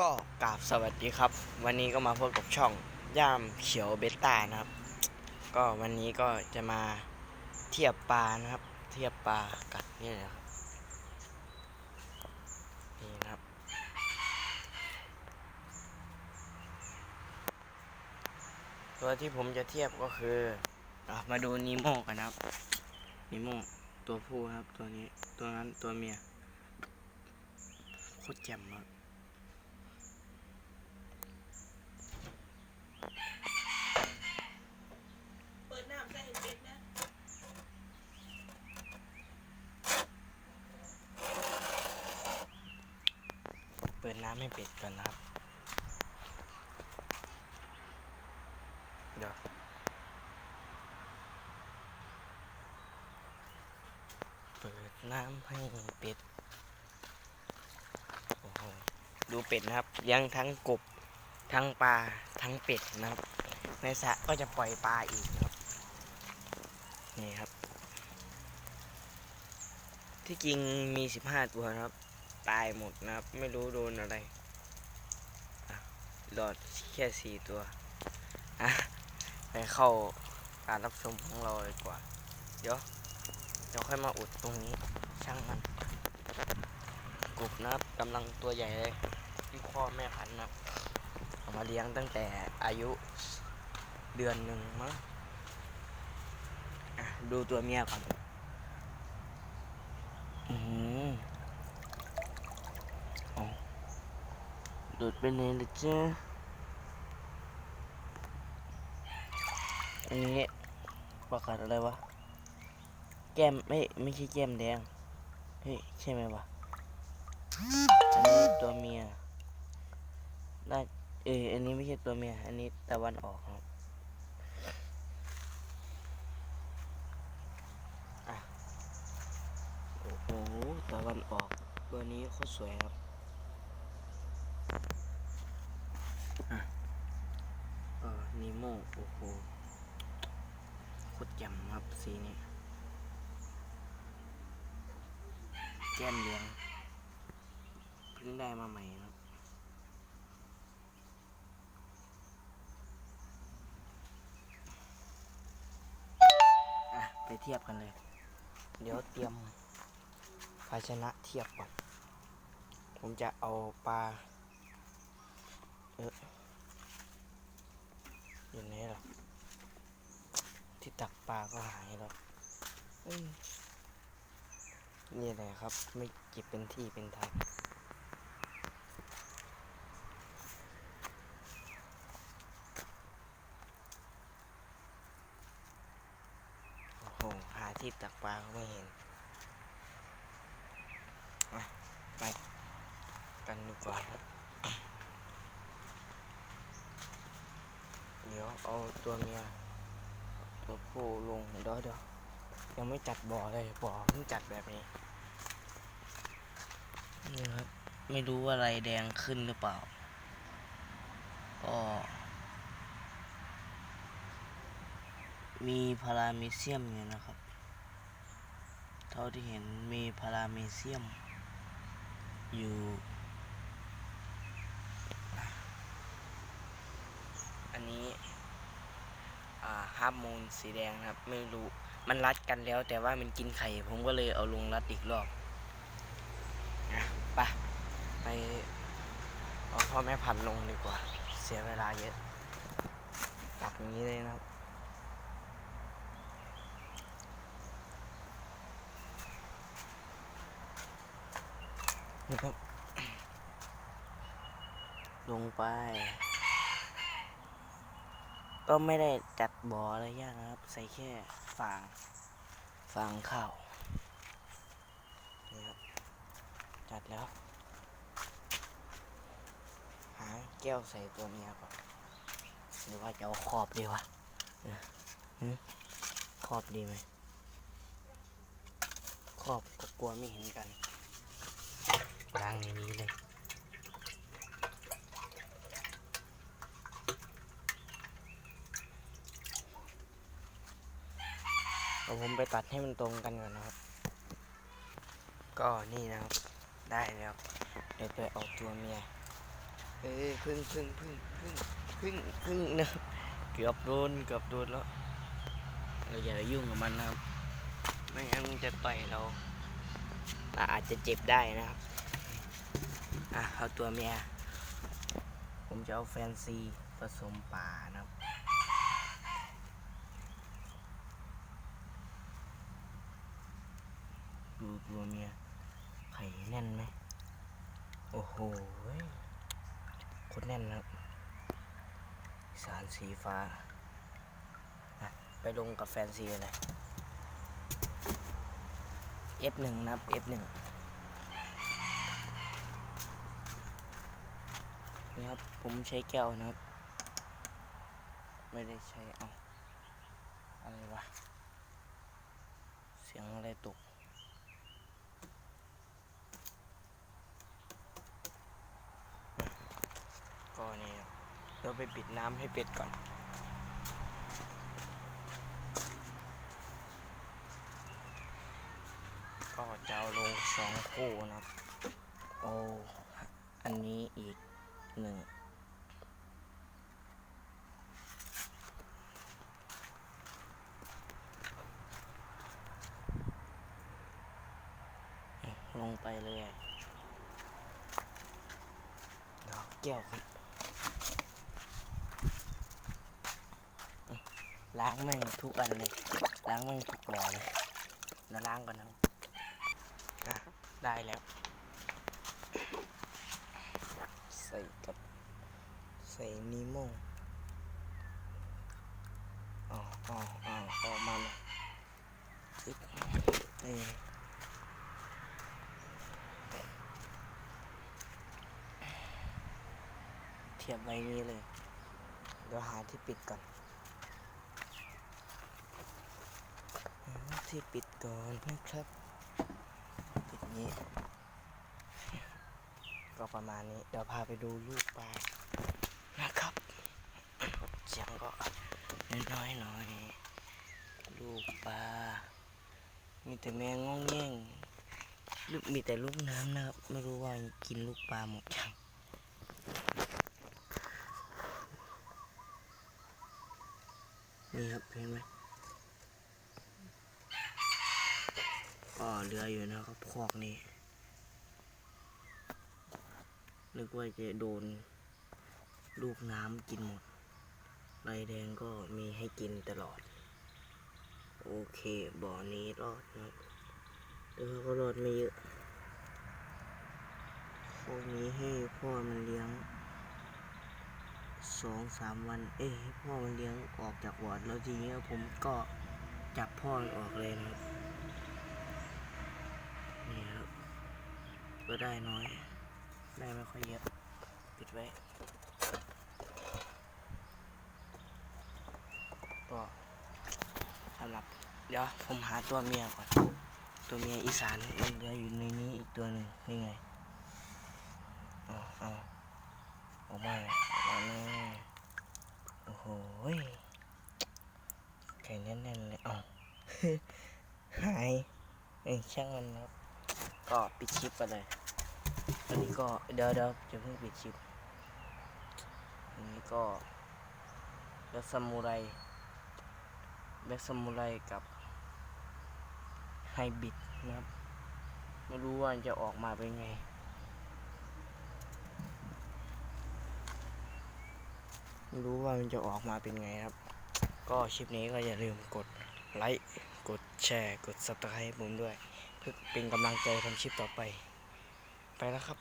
ก็กราบสวัสดีครับ วันนี้ก็มาพบกับช่องย่ามเขียวเบต้านะครับ ก็วันนี้ก็จะมาเทียบปลานะครับ เทียบปลากัดนี่นะครับนี่นะครับ ตัวที่ผมจะเทียบก็คืออมาดูนีโมกันนะครับนีโมตัวผู้ครับตัวนี้ตัวนั้นตัวเมียโคตรแจ่มครับ เปิดน้ำใส่เป็ดนะ เปิดน้ำให้เป็ดก่อนนะครับ เดี๋ยวเปิดน้ำให้เป็ด โอ้โห ดูเป็ดนะครับ ยังทั้งกบ ทั้งปลา ทั้งเป็ดนะครับ ในสระก็จะปล่อยปลาอีกนะครับ นี่ครับ ที่จริงมีสิบห้าตัวครับ ตายหมดนะครับ ไม่รู้โดนอะไรอะรอดแค่สี่ตัวอะไปเข้าการรับชมของเราเลยดีกว่า เดี๋ยว เดี๋ยวค่อยมาอุดตรงนี้ ช่างมัน กบนะครับกำลังตัวใหญ่เลยที่พ่อแม่พันธุ์นะเอามาเลี้ยงตั้งแต่อายุเดือนหนึ่งมั้งดูตัวเมียก่อนอือหือ ดูดไปไหนล่ะจ๊ะอันนี้ประกาศอะไรวะ แก้มไม่ไม่ใช่แก้มแดง เฮ้ย ใช่ไหมวะอันนี้ตัวเมียน่าเอออันนี้ไม่ใช่ตัวเมีย อันนี้ตะวันออกครับโอ้โหตะวันออก ตัวนี้โคตรสวยครับ เออนีโมโอ้โหโคตรแจ่มครับสีนี้แก้มเหลืองเพิ่งได้มาใหม่ครับอะไปเทียบกันเลย เดี๋ยวเตรียมภาชนะเทียบก่อน ผมจะเอาปลา อออยู่ไหนหรอที่ตักปลาก็หายแล้วนี่แหละครับ ไม่เก็บเป็นที่เป็นทางโอ้โหหาที่ตักปลาก็ไม่เห็นไป กันดีกว่าครับ ดี๋ยวเอาตัวเมียตัวผู้ลงเดี๋ยวเดี๋ยวยังไม่จัดบ่อเลยบ่อเพิ่งจัดแบบนี้นี่ครับไม่รู้ว่าอะไรแดงขึ้นหรือเปล่า ก็มีพาราเมเซียมอยู่นะครับ เท่าที่เห็นมีพาราเมเซียมอยู่ อันนี้อ่าร์ปมูนสีแดงครับ ไม่รู้มันรัดกันแล้ว แต่ว่ามันกินไข่ ผมก็เลยเอาลงรัดอีกรอบนะไปไปเอาพ่อแม่พันลงดีกว่า เสียเวลาเยอะตักอย่างนี้เลยนะครับนี่ครับลงไป ก็ไม่ได้จัดบ่ออะไรยากนะครับ ใส่แค่ฟางฟางข้าวนี่ครับจัดแล้ว หาแก้วใส่ตัวเมียก่อนหรือว่าจะเอาขอบดีวะขอบดีไหมขอบก็กลัวไม่เห็นกันล้างในนี้เลย เดี๋ยวผมไปตัดให้มันตรงกันก่อนนะครับ ก็นี่นะครับ ได้แล้วเดี๋ยวไปเอาตัวเมีย เอ้ยพึ่งพึ่งพึ่งพึ่งพึ่งพึ่งนะเกือบโดนเกือบโดนแล้วเราอย่าไปยุ่งกับมันนะครับ ไม่งั้นมันจะต่อยเรา อาจจะเจ็บได้นะครับ อะเอาตัวเมีย ผมจะเอาแฟนซีผสมป่านะครับ ดูตัวเมียไข่แน่นไหมโอ้โหโคนแน่นนะครับ สารสีฟ้า ไปลงกับแฟนซีเลย F1 นะครับ F1 นี่ครับ ผมใช้แก้วนะครับ ไม่ได้ใช้เอาอะไรวะ เสียงอะไรตก ก็นี่เราไปปิดน้ำให้เป็ดก่อน ก็จะเอาลงสองคู่นะครับโอ้อันนี้อีกหนึ่งลงไปเลยดอกแก้วครั ล้างแม่งทุกอันเลย ล้างแม่งทุกบ่อเลยแล้วล้างก่อนนะอะได้แล้ว ใส่กับใส่นีโมอ๋ออ๋ออ๋อออกมาเลยนี่เทียบไว้นี้เลย เดี๋ยวหาที่ปิดก่อน หา ที่ปิดก่อนนะครับปิดนี้ ก็ประมาณนี้ เดี๋ยวพาไปดูลูกปลานะครับเสียงก็น้อยๆหน่อยลูกปลา มีแต่แมงงองแง่งมีแต่ลูกน้ำนะครับ ไม่รู้ว่ากินลูกปลาหมดยัง นี่ครับเห็นไหม อ๋อเรืออยู่นะครับคอกนี้ นึกว่าจะโดนลูกน้ำกินหมดใบแดงก็มีให้กินตลอด โอเค บ่อนี้รอดนะครับแต่ว่าก็รอดไม่เยอะพวกนี้ให้พ่อมันเลี้ยงสองสามวัน เอ้ยให้พ่อมันเลี้ยงออกจากวอดแล้วทีนี้ผมก็จับพ่อมันออกเลยนะครับ นี่ครับ ก็ได้น้อย ได้ไม่ค่อยเยอะ ปิดไว้ ก็สำหรับ เดี๋ยวผมหาตัวเมียก่อน ตัวเมียอีสานมันเหลืออยู่ในนี้อีกตัวหนึ่งนี่ไงเอาเอาออกมาออกมาโอ้โหยไข่แน่นๆเลยเอาหายเอ้ยช่างมันครับ ก็ปิดคลิปไปเลยอันนี้ก็เดี๋ยวเดี๋ยวจะเพิ่งปิดคลิปอันนี้ก็แบ็คซามูไรแบ็คซามูไรกับไฮบิดนะครับไม่รู้ว่าจะออกมาเป็นไง ไม่รู้ว่ามันจะออกมาเป็นไงครับ ก็คลิปนี้ก็อย่าลืมกดไลค์ กดแชร์ กด subscribe ให้ผมด้วย เพื่อเป็นกำลังใจทำคลิปต่อไป ไปแล้วครับ